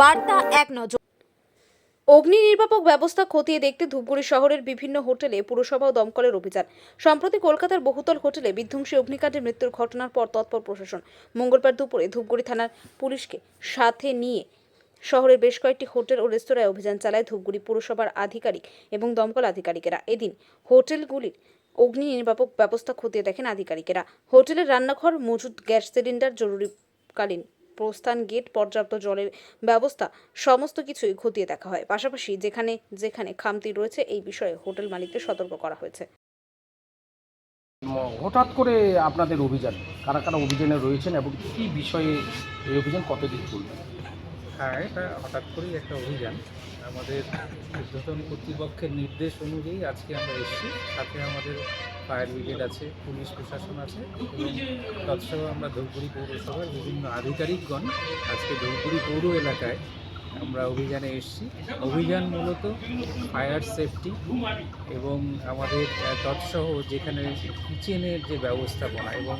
বার্তা এক নজর। অগ্নি নির্বাপক ব্যবস্থা খতিয়ে দেখতে ধূপগুড়ি শহরের বিভিন্ন হোটেলে পুরসভা ও দমকলের অভিযান। সম্প্রতি কলকাতার বহুতল হোটেলে বিধ্বংসী অগ্নিকাণ্ডে মৃত্যুর ঘটনার পর তৎপর প্রশাসন। মঙ্গলবার দুপুরে ধূপগুড়ি থানার পুলিশকে সাথে নিয়ে শহরের বেশ কয়েকটি হোটেল ও রেস্তোরাঁয় অভিযান চালায় ধূপগুড়ি পুরসভার আধিকারিক এবং দমকল আধিকারিকেরা। এদিন হোটেলগুলির অগ্নি নির্বাপক ব্যবস্থা খতিয়ে দেখেন আধিকারিকেরা। হোটেলের রান্নাঘর মজুদ গ্যাস সিলিন্ডার, জরুরিকালীন প্রস্থান গেট পর্যাপ্ত জলের ব্যবস্থা সমস্ত কিছুই খতিয়ে দেখা হয়। পাশাপাশি যেখানে যেখানে খামতি রয়েছে এই বিষয়ে হোটেল মালিকদের সতর্ক করা হয়েছে। হঠাৎ করে আপনাদের অভিযান কারা কারা অভিযানে রয়েছেন এবং কী বিষয়ে এই অভিযান কতদিন চলবে? হ্যাঁ এটা হঠাৎ করেই একটা অভিযান। আমাদের উদ্বোধন কর্তৃপক্ষের নির্দেশ অনুযায়ী আজকে আমরা এসেছি। সাথে আমাদের ফায়ার ব্রিগেড আছে, পুলিশ প্রশাসন আছে তৎসহ আমরা ধূপগুড়ি পৌরসভার বিভিন্ন আধিকারিকগণ আজকে ধূপগুড়ি পৌর এলাকায় আমরা অভিযানে এসেছি। অভিযান মূলত ফায়ার সেফটি এবং আমাদের তৎসহ যেখানে কিচেনের যে ব্যবস্থাপনা এবং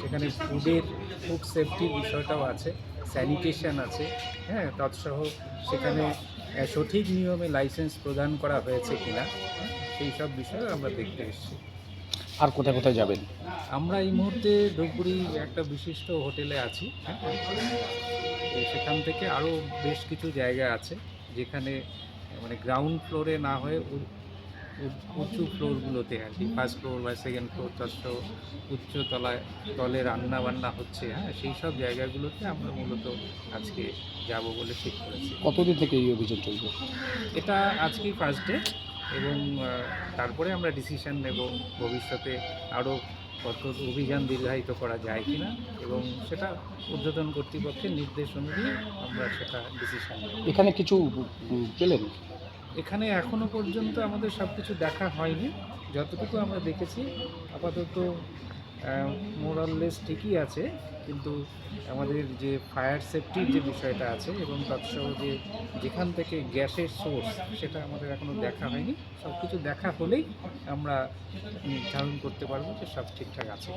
সেখানে ফুডের ফুড সেফটির বিষয়টাও আছে স্যানিটেশন আছে হ্যাঁ তৎসহ সেখানে সঠিক নিয়মে লাইসেন্স প্রদান করা হয়েছে কিনা, সেই সব বিষয়ে আমরা দেখতে এসেছি। আর কোথায় কোথায় যাবেন? আমরা এই মুহূর্তে ধূপগুড়ি একটা বিশিষ্ট হোটেলে আছি হ্যাঁ। সেখান থেকে আরও বেশ কিছু জায়গা আছে যেখানে মানে গ্রাউন্ড ফ্লোরে না হয়ে উঁচু ফ্লোরগুলোতে আর কি ফার্স্ট ফ্লোর বা সেকেন্ড ফ্লোর তৎস উচ্চতলায় তলে রান্না বান্না হচ্ছে হ্যাঁ। সেই সব জায়গাগুলোতে আমরা মূলত আজকে যাব বলে ঠিক করেছি। কতদিন থেকে এই অভিযান চলবে এটা আজকেই ফার্স্ট ডে এবং তারপরে আমরা ডিসিশন নেব ভবিষ্যতে আরও কত অভিযান দীর্ঘায়িত করা যায় কি না এবং সেটা উদ্বোধন কর্তৃপক্ষের নির্দেশ অনুযায়ী আমরা সেটা ডিসিশান নেব। এখানে কিছু পেলেন? এখানে এখনও পর্যন্ত আমাদের সব কিছু দেখা হয়নি। যতটুকু আমরা দেখেছি আপাতত মোরাললেস ঠিকই আছে, কিন্তু আমাদের যে ফায়ার সেফটির যে বিষয়টা আছে এবং তার সহ যে যেখান থেকে গ্যাসের সোর্স সেটা আমাদের এখনও দেখা হয়নি সব কিছু দেখা হলেই আমরা নির্ধারণ করতে পারব যে সব ঠিকঠাক আছে।